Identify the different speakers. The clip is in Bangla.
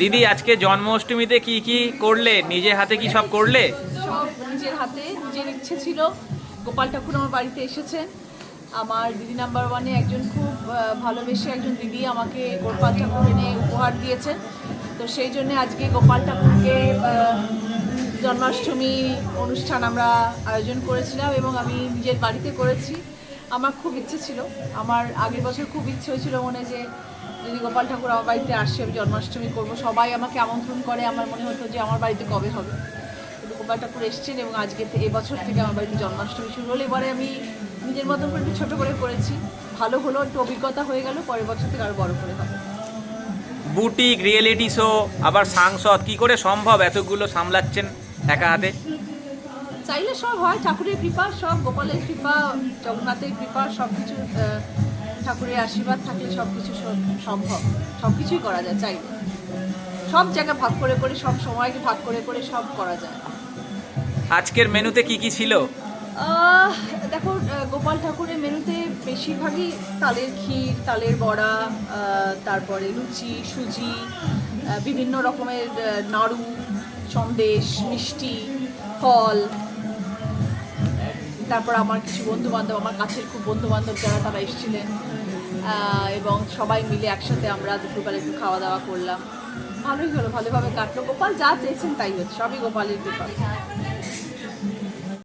Speaker 1: দিদি, আজকে জন্মাষ্টমীতে কি কি করলে? নিজে হাতে কি সব করলে?
Speaker 2: সব নিজের হাতে, নিজের ইচ্ছে ছিল। গোপাল ঠাকুর আমার বাড়িতে এসেছেন। আমার দিদি নাম্বার ওয়ানে একজন খুব ভালোবেসে একজন দিদি আমাকে গোপাল ঠাকুর এনে উপহার দিয়েছেন। তো সেই জন্য আজকে গোপাল ঠাকুরকে জন্মাষ্টমী অনুষ্ঠান আমরা আয়োজন করেছিলাম এবং আমি নিজের বাড়িতে করেছি। আমার খুব ইচ্ছে ছিল। আমার আগের বছর খুব ইচ্ছে হয়েছিল মনে যে যদি গোপাল ঠাকুর আমার বাড়িতে আসে আমি জন্মাষ্টমী করব। সবাই আমাকে আমন্ত্রণ করে আমার মনে হতো যে আমার বাড়িতে কবে হবে। কিন্তু গোপাল ঠাকুর এসছেন এবং আজকে এবছর থেকে আমার বাড়িতে জন্মাষ্টমী শুরু হলো। এবারে আমি নিজের মতন করে একটু ছোটো করে করেছি। ভালো হলো একটু অভিজ্ঞতা হয়ে গেল পরের বছর থেকে আরও বড় করে হবে।
Speaker 1: বুটিক রিয়েলিটি শো আবার সাংসদ কি করে সম্ভব এতগুলো সামলাচ্ছেন একা হাতে?
Speaker 2: চাইলে সব হয় ঠাকুরের কৃপা সব গোপালের কৃপা জগন্নাথের কৃপা সব কিছু ঠাকুরের আশীর্বাদ থাকলে সব কিছু সম্ভব। সব কিছুই করা যায় চাইলে। সব জায়গা ভাগ করে করে সব সময়কে ভাগ করে করে সব করা যায়।
Speaker 1: আজকের মেনুতে কি কি ছিল?
Speaker 2: দেখো গোপাল ঠাকুরের মেনুতে বেশিরভাগই তালের ক্ষীর তালের বড়া তারপরে লুচি সুজি বিভিন্ন রকমের নাড়ু সন্দেশ মিষ্টি ফল তারপর আমার কিছু বন্ধু বান্ধব আমার কাছের খুব বন্ধু বান্ধব যারা তারা এসেছিলেন এবং সবাই মিলে একসাথে আমরা দুপুরবেলা একটু খাওয়া দাওয়া করলাম। ভালোই হলো, ভালোভাবে কাটলো। গোপাল যা চেয়েছেন তাই হচ্ছে, সবই গোপালের কৃপা।